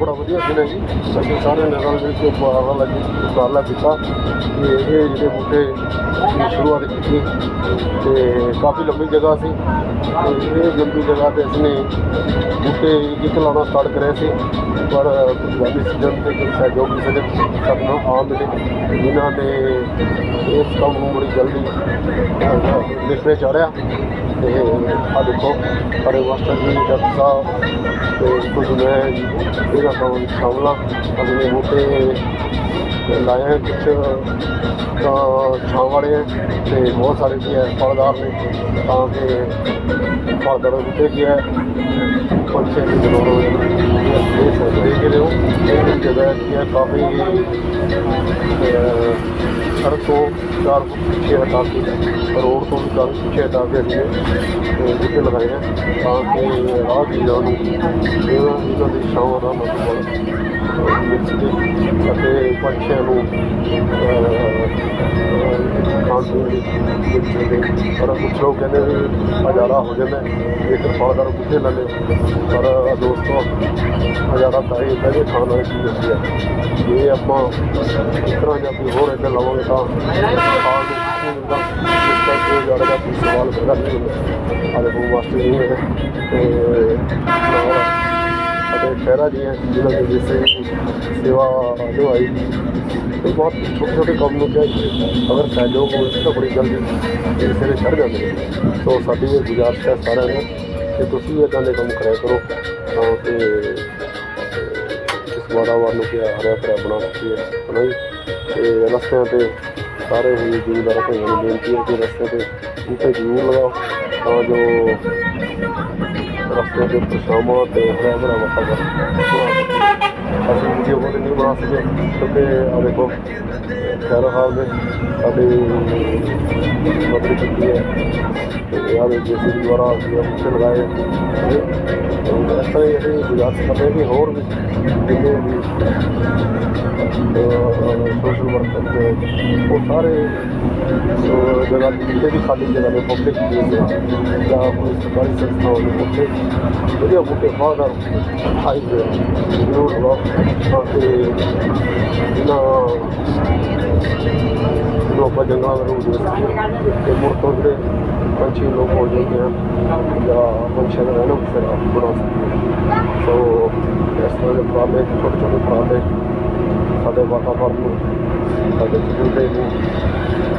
ਬੜਾ ਵਧੀਆ ਦਿਨ ਹੈ ਜੀ। ਅਸੀਂ ਸਾਰਿਆਂ ਨੇ ਦੇ ਵਿੱਚ ਕੇ ਉਪਰਾਲਾ ਉਪਰਾਲਾ ਕੀਤਾ ਕਿ ਇਹ ਜਿਹੜੇ ਬੂਟੇ ਦੀ ਸ਼ੁਰੂਆਤ ਕੀਤੀ ਤੇ ਕਾਫੀ ਲੰਬੀ ਜਗ੍ਹਾ ਸੀ ਤੇ ਇਹ ਲੰਬੀ ਜਗ੍ਹਾ ਤੇ ਅਸੀਂ ਬੂਟੇ ਇੱਕ ਲਾਉਣਾ ਸਟਾਰਟ ਕਰਿਆ ਸੀ। ਪਰ ਪੰਜਾਬੀ ਸੀਜ਼ਨ ਤੇ ਕੁਝ ਸਹਿਯੋਗ ਕਿਸੇ ਦੇ ਸਾਨੂੰ ਆ ਮਿਲੇ। ਜਿਨ੍ਹਾਂ ਨੇ ਇਸ ਕੰਮ ਨੂੰ ਬੜੀ ਜਲਦੀ ਲਿਖੇ ਰਿਹਾ। ਤੇ ਆ ਦੇਖੋ, ਸਾਡੇ ਮਾਸਟਰ ਜੀ, ਡਾਕਟਰ ਸਾਹਿਬ ਤੇ ਕੁਝ ਮੈਂ ਜੀ ਇਹਦਾ ਕੰਮ ਸ਼ਾਮਲ ਹਾਂ ਅਸੀਂ ਬੂਟੇ ਲਾਏ ਹੈ ਕੁਛ ਤਾਂ ਛਾਂ ਵਾਲੇ ਹੈ ਤੇ ਬਹੁਤ ਸਾਰੇ ਕੀ ਹੈ ਫਲਦਾਰ ਨੇ ਤਾਂ ਕਿ ਫਲਦਾਰ ਬੂਟੇ ਕੀ ਹੈ। ਪੰਛੀਆਂ ਦੀ ਜ਼ਰੂਰਤ ਹੋ ਇਹ ਸੋਚ ਦੇਖ ਰਹੇ ਹੋ ਇਹ ਜਗ੍ਹਾ ਕੀ ਹੈ ਕਾਫੀ ਅਹ, ਸੜਕ ਤੋਂ ਚਾਰ ਫੁੱਟ ਪਿੱਛੇ ਹਟਾ ਕੇ ਰੋਡ ਤੋਂ ਵੀ ਚਾਰ ਪਿੱਛੇ ਹਟਾ ਕੇ ਅਸੀਂ ਇਹ ਬੂਟੇ ਲਗਾਏ ਹੈ ਤਾਂ ਕਿ ਰਾਹਗੀਰਾਂ ਨੂੰ ਇਹਨਾਂ ਦੀ ਛਾਂ ਦਾ ਮਤਲਬ ਮਿਲ ਸਕੇ ਪੰਛੀਆਂ ਨੂੰ ਖਾਣ ਪੀਣ ਦੀ ਪਰ ਕੁਛ ਲੋਕ ਕਹਿੰਦੇ ਵੀ ਹਜ਼ਾਰਾ ਹੋ ਜਾਂਦਾ ਜੇਕਰ ਫਲਦਾਰ ਬੂਟੇ ਲੈ ਲਏ ਪਰ ਦੋਸਤੋ, ਹਜ਼ਾਰਾ ਤਾਂ ਇਹ ਕਹਿੰਦੇ ਖਾਣ ਵਾਲੀ ਚੀਜ਼ ਹੁੰਦੀ ਹੈ ਜੇ ਆਪਾਂ ਇਸ ਤਰ੍ਹਾਂ ਜਾਂ ਕੋਈ ਹੋਰ ਇੱਦਾਂ ਲਵਾਂਗੇ ਤਾਂ ਖਾਣ ਨੂੰ ਕੁਛ ਨਹੀਂ ਮਿਲਦਾ? ਇਸ ਕਰਕੇ ਹਜ਼ਾਰਾ ਦਾ ਕੋਈ ਸਵਾਲ ਪੈਦਾ ਨਹੀਂ ਹੁੰਦਾ। ਹਾਲੇ ਉਹ ਵਾਸਤੇ ਨਹੀਂ ਹੈ। ਤੇ ਅਤੇ ਖਹਿਰਾ ਜੀ ਹੈ ਜਿਨ੍ਹਾਂ ਦੇ ਜਿਸੇ ਸੇਵਾ ਨਿਭਾਈ ਤੇ ਬਹੁਤ ਛੋਟੇ ਛੋਟੇ ਕੰਮ ਨੂੰ ਕਿਹਾ ਕਿ ਅਗਰ ਸਹਿਯੋਗ ਹੋਵੇ ਤਾਂ ਬੜੀ ਜਲਦੀ ਇਹ ਸਿਰੇ ਚੜ ਜਾਂਦੇ ਨੇ। ਸੋ ਸਾਡੀ ਇਹ ਗੁਜ਼ਾਰਿਸ਼ ਹੈ ਸਾਰਿਆਂ ਨੂੰ ਕਿ ਤੁਸੀਂ ਵੀ ਇੱਦਾਂ ਦੇ ਕੰਮ ਕਰਿਆ ਕਰੋ। ਤਾਂ ਕਿ ਇਸ ਵਾਤਾਵਰਨ ਨੂੰ ਕਿ ਹਰਿਆ ਭਰਿਆ ਬਣਾ ਸਕੀਏ। ਹਨਾ ਤੇ ਰਸਤਿਆਂ ਤੇ ਸਾਰੇ ਹੀ ਜ਼ਿਮੀਂਦਾਰ ਭਾਈਆਂ ਨੂੰ ਬੇਨਤੀ ਹੈ ਕਿ ਰਸਤੇ ਤੇ ਬੂਟੇ ਜ਼ਰੂਰ ਲਗਾਓ। ਤਾਂ ਜੋ ਰਸਤੇ ਦੇ ਪਰਛਾਵਾਂ ਤੇ ਹਰਾ ਭਰਾ ਬਣਾ ਅਸੀਂ ਵੀਡੀਓ ਬਹੁਤ ਨਹੀਂ ਬਣਾ ਸਕੇ ਕਿਉਂਕਿ ਆ ਦੇਖੋ, ਖੈਰ ਹਾਲ ਨੇ, ਸਾਡੀ ਮਦਦ ਕੀਤੀ ਹੈ। ਤੇ ਆ ਦੇ ਜਿਸ ਦੁਆਰਾ ਅਸੀਂ ਇਹ ਬੂਟੇ ਲਗਾਏ ਤੇ ਇਸ ਤਰ੍ਹਾਂ ਹੀ ਅਸੀਂ ਗੁਜ਼ਾਰਿਸ਼ ਕਰਦੇ ਹਾਂ ਕਿ ਹੋਰ ਵੀ ਜਿੰਨੇ ਵੀ। ਸੋਸ਼ਲ ਵਰਕਰ ਤੇ ਉਹ ਸਾਰੇ ਅਹ, ਜਗ੍ਹਾ ਜਿੱਥੇ ਵੀ ਖਾਲੀ ਜਗ੍ਹਾ ਨੇ ਪਬਲਿਕ ਪਲੇਸ ਹੈ ਜਾਂ ਕੋਈ ਸਰਕਾਰੀ ਸੰਸਥਾ ਹੋਵੇ ਵਧੀਆ ਬੂਟੇ ਬਾਹਰ ਆਈ ਤਾਂ ਕਿ ਇਹਨਾਂ ਨੂੰ ਆਪਾਂ ਜੰਗਲਾਂ ਦਾ ਰੂਪ ਦੇ ਸਕੀਏ ਤੇ ਮੁੜ ਤੋਂ ਜਿਹੜੇ ਪੰਛੀ ਲੋਕ ਹੋ ਜਾਂਦੇ ਹਨ ਜਾਂ ਪੰਛੀਆਂ ਦਾ ਰਹਿਣਾ ਬਸੇਰਾ ਬਣਾ ਸਕੀਏ ਸੋ ਇਸ ਤਰ੍ਹਾਂ ਦੇ ਉਪਰਾਲੇ ਛੋਟੇ ਛੋਟੇ ਉਪਰਾਲੇ ਸਾਡੇ ਵਾਤਾਵਰਨ ਨੂੰ ਸਾਡੇ ਜੀਵਨ ਨੂੰ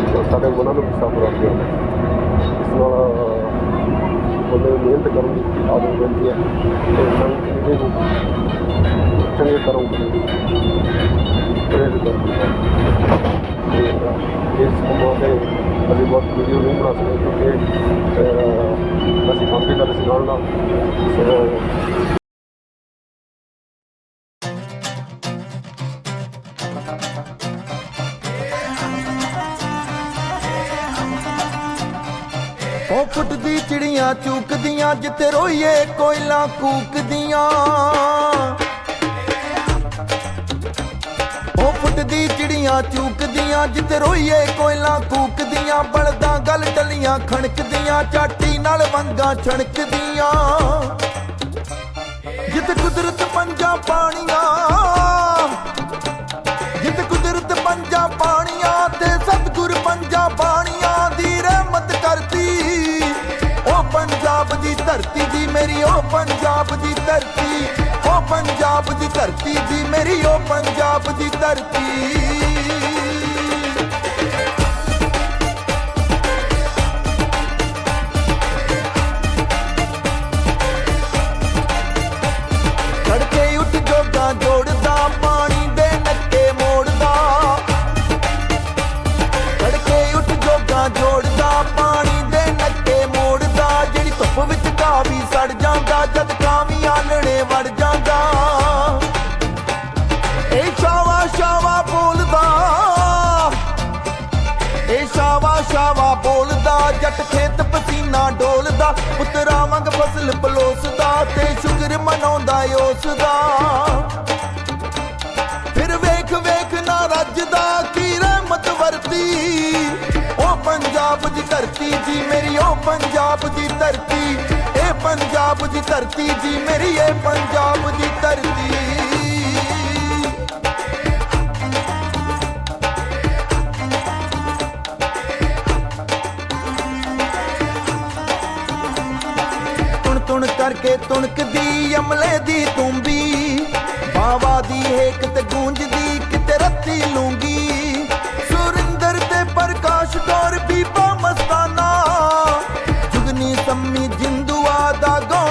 ਤੇ ਸਾਡੇ ਮਨਾਂ ਨੂੰ ਵੀ ਸਾਫ਼ ਰੱਖਦੇ ਹਨ ਇਸ ਨਾਲ ਬੰਦੇ ਨੂੰ ਮਿਹਨਤ ਕਰਨ ਦੀ ਆਦਤ ਪੈਂਦੀ ਹੈ ਤੇ ਨਵੀਂ ਪੀੜ੍ਹੀ ਨੂੰ ਚੰਗੇ ਕਰਮ ਦੀ ਪ੍ਰੇਰਿਤ ਕਰਦੀ ਹੈ ਤੇ ਇਸ ਕੰਮਾਂ ਤੇ ਅਸੀਂ ਬਹੁਤ ਵੀਡੀਓ ਨਹੀਂ ਬਣਾ ਸਕਦੇ ਕਿਉਂਕਿ ਅਹ, ਅਸੀਂ ਕੰਮ ਵੀ ਕਰਦੇ ਸੀ ਨਾਲ ਨਾਲ। ਸੋ ਉਹ ਫੁੱਟਦੀ ਚਿੜੀਆਂ ਚੂਕਦੀਆਂ ਜਿੱਥੇ ਰੋਈਏ ਕੋਇਲਾਂ ਕੂਕਦੀਆਂ। ਦੀ ਚਿੜੀਆਂ ਚੂਕਦੀਆਂ, ਜਿੱਥੇ ਰੋਈਏ ਕੋਇਲਾਂ ਕੂਕਦੀਆਂ, ਬਲਦਾਂ ਗਲ ਟਲੀਆਂ ਖਣਕਦੀਆਂ ਚਾਟੀ ਨਾਲ ਵੰਗਾਂ ਛਣਕਦੀਆਂ ਜਿੱਥੇ ਕੁਦਰਤ ਪੰਜਾ ਪਾਣੀਆਂ ਮੇਰੀ ਉਹ ਪੰਜਾਬ ਦੀ ਧਰਤੀ। ਉਹ ਪੰਜਾਬ ਦੀ ਧਰਤੀ ਦੀ ਮੇਰੀ ਉਹ ਪੰਜਾਬ ਦੀ ਧਰਤੀ। ਆਲਣੇ ਵੜ ਜਾਂਦਾ। ਇਹ ਸ਼ਾਵਾ ਸ਼ਾਵਾ ਬੋਲਦਾ। ਇਹ ਸ਼ਾਵਾ ਸ਼ਾਵਾ ਬੋਲਦਾ, ਜੱਟ ਖੇਤ ਪਸੀਨਾ ਡੋਲਦਾ, ਪੁੱਤਰਾ ਵਾਂਗ ਫਸਲ ਪਲੋਸਦਾ ਤੇ ਸ਼ੁਕਰ ਮਨਾਉਂਦਾ ਉਸ ਦਾ ਫਿਰ ਵੇਖ ਵੇਖ ਨਾ ਰੱਜਦਾ ਕੀ ਰਹਿਮਤ ਵਰਤੀ। ਉਹ ਪੰਜਾਬ ਦੀ ਧਰਤੀ ਜੀ, ਮੇਰੀ ਉਹ ਪੰਜਾਬ ਦੀ ਧਰਤੀ। ਪੰਜਾਬ ਦੀ ਧਰਤੀ ਜੀ ਮੇਰੀ ਏ ਪੰਜਾਬ ਦੀ ਧਰਤੀ। ਕਰਕੇ ਤੁਣਕਦੀ ਅਮਲੇ ਦੀ ਤੂੰ me da gol.